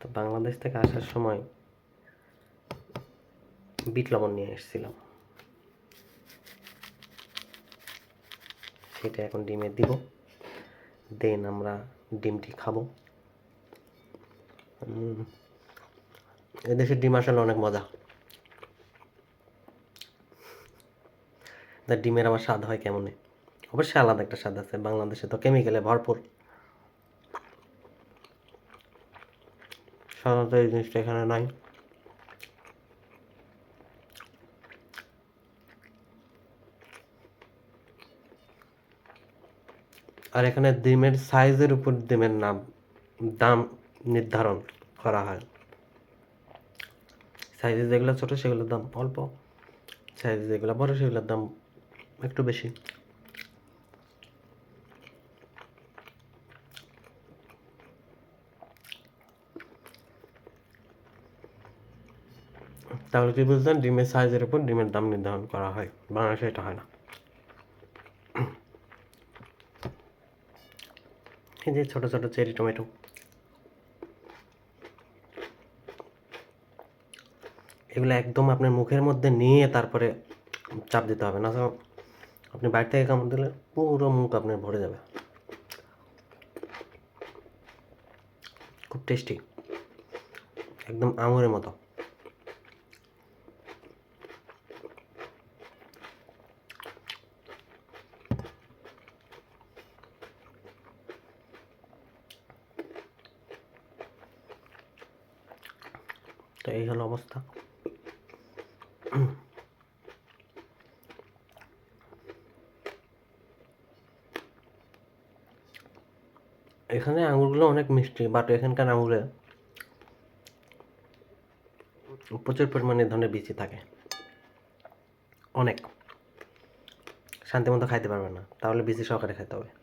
তো বাংলাদেশ থেকে আসার সময় বিট লবণ নিয়ে এসেছিলাম। সেটা এখন ডিমে দিব। দেন আমরা ডিমটি খাব। এদেশের ডিম আসলে অনেক মজা। ডিমের আবার স্বাদ হয় কেমনে? অবশ্যই আলাদা একটা স্বাদ আছে। বাংলাদেশে তো কেমিক্যালে ভরপুর। সাধারণত এই জিনিসটা এখানে নাই। আর এখানে ডিমের সাইজের উপর ডিমের নাম, দাম নির্ধারণ করা হয়। সাইজে যেগুলো ছোটো সেগুলোর দাম অল্প, সাইজে যেগুলো বড় সেগুলোর দাম একটু বেশি। তাহলে কি বুঝলেন? ডিমের সাইজের উপর ডিমের দাম নির্ধারণ করা হয়। বাংলাদেশে এটা হয় না। এই যে ছোট ছোট চেরি টমেটো। এগুলো একদম আপনার মুখের মধ্যে নিয়ে তারপরে চাপ দিতে হবে। না আপনি বাইরে থেকে কামড় দিলে পুরো মুখ আপনার ভরে যাবে। খুব টেস্টি। একদম আঙুরের মতো। তো এই হলো অবস্থা। এখানে আঙুরগুলো অনেক মিষ্টি বাট এখানকার আঙুরে প্রচুর পরিমাণে ধরনের বিচি থাকে। অনেক। শান্তি মতো খাইতে পারবে না। তাহলে বিচি সহকারে খেতে হবে।